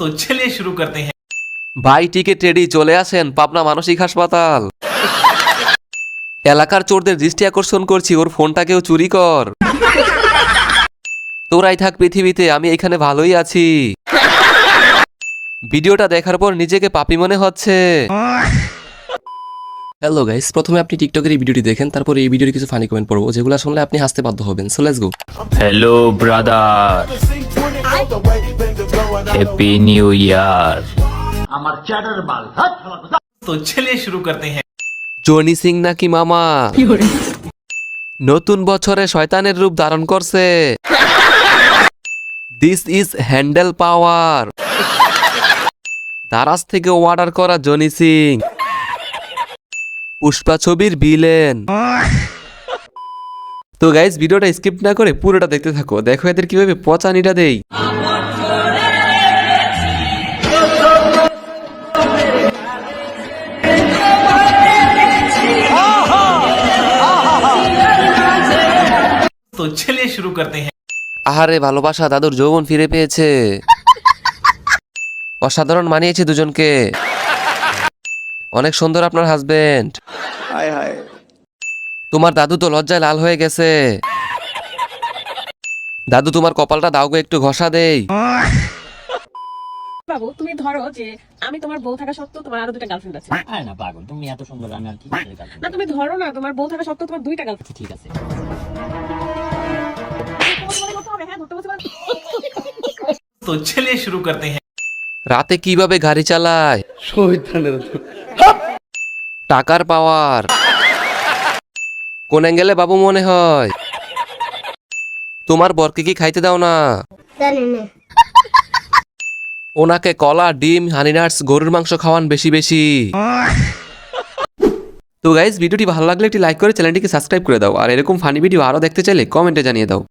তো চলিয়ে শুরু করতে हैं ভাই, টিকিট রেডি চলে আসেন পাবনা মানসিক হাসপাতাল। এলাকার চোরদের দৃষ্টি আকর্ষণ করছি, ওর ফোনটাকেও চুরি কর। তোরাই থাক পৃথিবীতে, আমি এখানে ভালোই আছি। ভিডিওটা দেখার পর নিজেকে পাপি মনে হচ্ছে। হ্যালো গাইস প্রথমে আপনি টিকটকের এই ভিডিওটি দেখেন তারপর এই ভিডিওর কিছু ফানি কমেন্ট পড়ব যেগুলো শুনলে আপনি হাসতে বাধ্য হবেন। So let's go hello brother happy new year আমার চ্যাটার বাল তো চলে শুরু করতে হ্যাঁ জনি সিং নাকি মামা? নতুন বছরে শয়তানের রূপ ধারণ করছে। This is handle power Daraz থেকে অর্ডার করা জনি সিং পুষ্পা ছবির বিলেন তো গাইজ ভিডিওটা স্কিপ না করে পুরোটা দেখতে থাকো। দেখো এদের কীভাবে পচানিটা দেই। তো চলিয়ে শুরু করতে হ্যাঁ আহারে ভালোবাসা দাদুর যৌবন ফিরে পেয়েছে। অসাধারণ মানিয়েছে দুজনকে। অনেক সুন্দর আপনার হাজবেন্ড তোমার দাদু তো লজ্জায় লাল হয়ে গেছে দাদু তোমার কপালটা দাও গো একটু ঘষা দেই বাবু তুমি ধরো যে আমি তোমার বউ থাকা সত্ত্বেও তোমার আরো দুটা গার্লফ্রেন্ড আছে আরে না পাগল তুমি এত সুন্দর আমি আর কি করে কাজ না তুমি ধরো না তোমার বউ থাকা সত্ত্বেও তোমার দুইটা গার্লফ্রেন্ড ঠিক আছে तो चलिए शुरू करते हैं রাতে কীভাবে গাড়ি চালায়? টাকার পাওয়ার। কোন অ্যাঙ্গেলে বাবু মনে হয়? তোমার বরকে কি খাইতে দাও না? ওনাকে কলা ডিম হানিনাটস গরুর মাংস খাওয়ান বেশি বেশি। তো গাইজ ভিডিওটি ভালো লাগলে একটি লাইক করে চ্যানেলটিকে সাবস্ক্রাইব করে দাও। আর এরকম ফানি ভিডিও আরও দেখতে চাইলে কমেন্টে জানিয়ে দাও।